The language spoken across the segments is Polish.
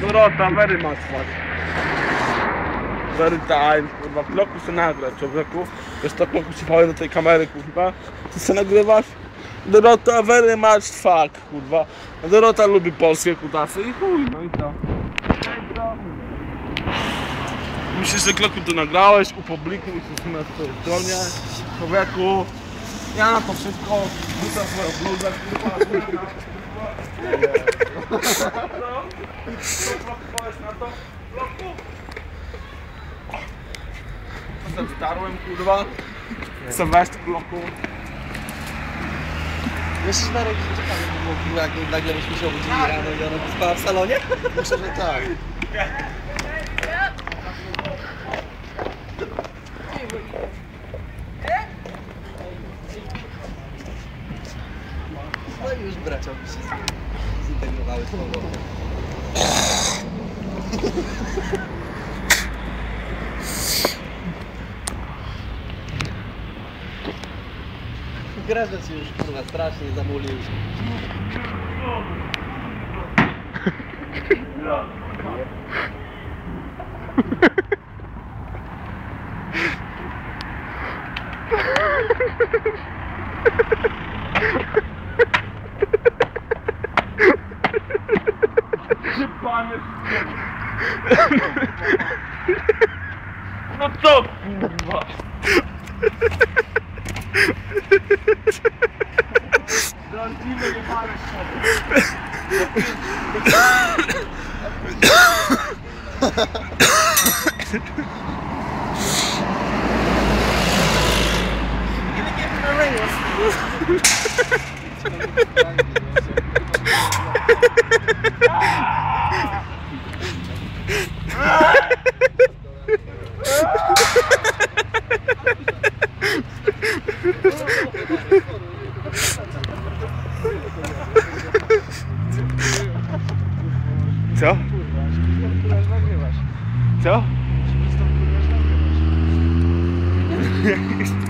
Dorota very much fuck. Very time, kurwa, w bloku się nagrać, człowieku. Wiesz, tak bloku się do tej kamery, kurwa. Ty się nagrywasz? Dorota very much fuck, kurwa. Dorota lubi polskie kutasy i chuj, no i to. Myślisz, że kloku to nagrałeś, upublikuj to na swojej stronie. Człowieku, ja na to wszystko rzucam swoją bluzę, kurwa. Co? Co starłem, kurwa. Chcę wejść w bloku. Jeszcze Darek ciekawe by było, jak nagle byśmy się obudzili rano i ona by spała w salonie? Myślę, że tak. Грязно си уж, курва, страшно и замолил. Ha ha ha ha! No co kurwa? Dążymy nie Gonna get in the ring. Co? Co? Nie,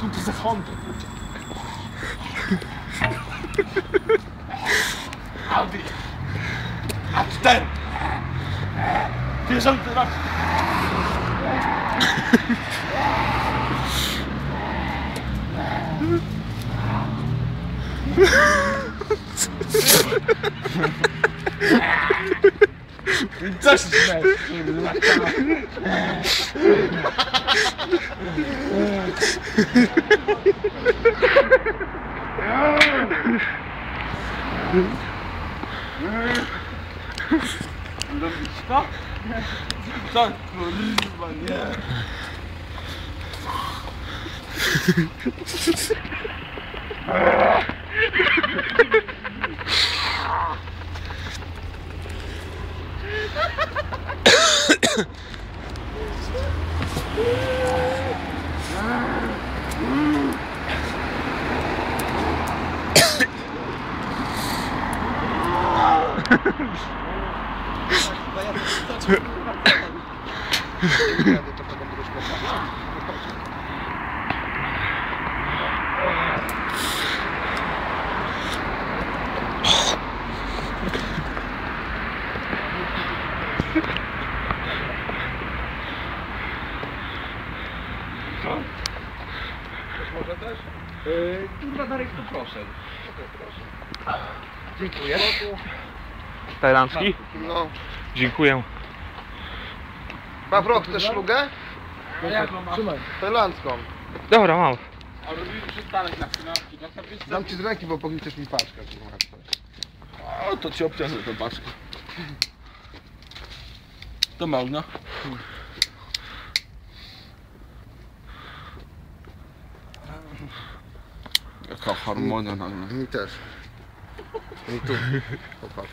Тут захонто. de Abstent. Wir sind dran. Ha ha ha ha! 이 자식 정말 안전 미치다? 짠! 그런 일만이야 Поехали. Kurwa, Darek, to proszę. Dziękuję. Tajlandzki? No. Dziękuję. Pawro, chcesz szlugę? Tajlandzką. Dobra, mam. A robimy przystanek na chwilę. Dam ci z ręki, bo pognieciesz mi paczkę. O, to ci obciążę tę paczkę. To można. Jaka harmonia nagle. Mi też. Mi tu. Popatrz.